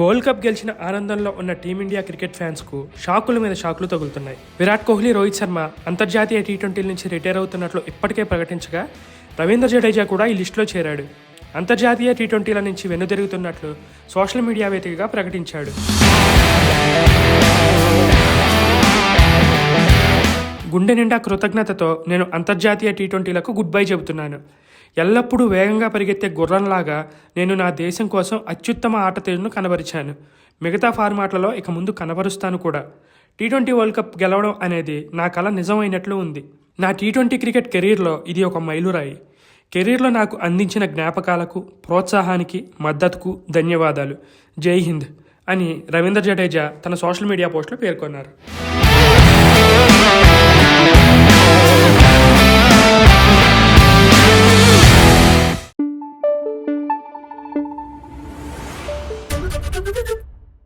World cup గెలిచిన ఆనందంలో ఉన్న టీమిండియా క్రికెట్ ఫ్యాన్స్కు షాకుల మీద షాకులు తగులుతున్నాయి. విరాట్ కోహ్లీ రోహిత్ శర్మ అంతర్జాతీయ టీ ట్వంటీల నుంచి రిటైర్ అవుతున్నట్లు ఇప్పటికే ప్రకటించగా రవీంద్ర జడేజా కూడా ఈ లిస్టులో చేరాడు. అంతర్జాతీయ టీ ట్వంటీల నుంచి వెనుదిరుగుతున్నట్లు సోషల్ మీడియా వేదికగా ప్రకటించాడు. గుండె నిండా కృతజ్ఞతతో నేను అంతర్జాతీయ టీ ట్వంటీలకు గుడ్ బై చెబుతున్నాను. ఎల్లప్పుడూ వేగంగా పరిగెత్తే గుర్రంలాగా నేను నా దేశం కోసం అత్యుత్తమ ఆట తీరును కనబరిచాను. మిగతా ఫార్మాట్లలో ఇక ముందు కనబరుస్తాను కూడా. టీ ట్వంటీ వరల్డ్ కప్ గెలవడం అనేది నా కళ నిజమైనట్లు ఉంది. నా టీ ట్వంటీ క్రికెట్ కెరీర్లో ఇది ఒక మైలురాయి. కెరీర్లో నాకు అందించిన జ్ఞాపకాలకు ప్రోత్సాహానికి మద్దతుకు ధన్యవాదాలు. జై హింద్ అని రవీంద్ర జడేజా తన సోషల్ మీడియా పోస్ట్లో పేర్కొన్నారు.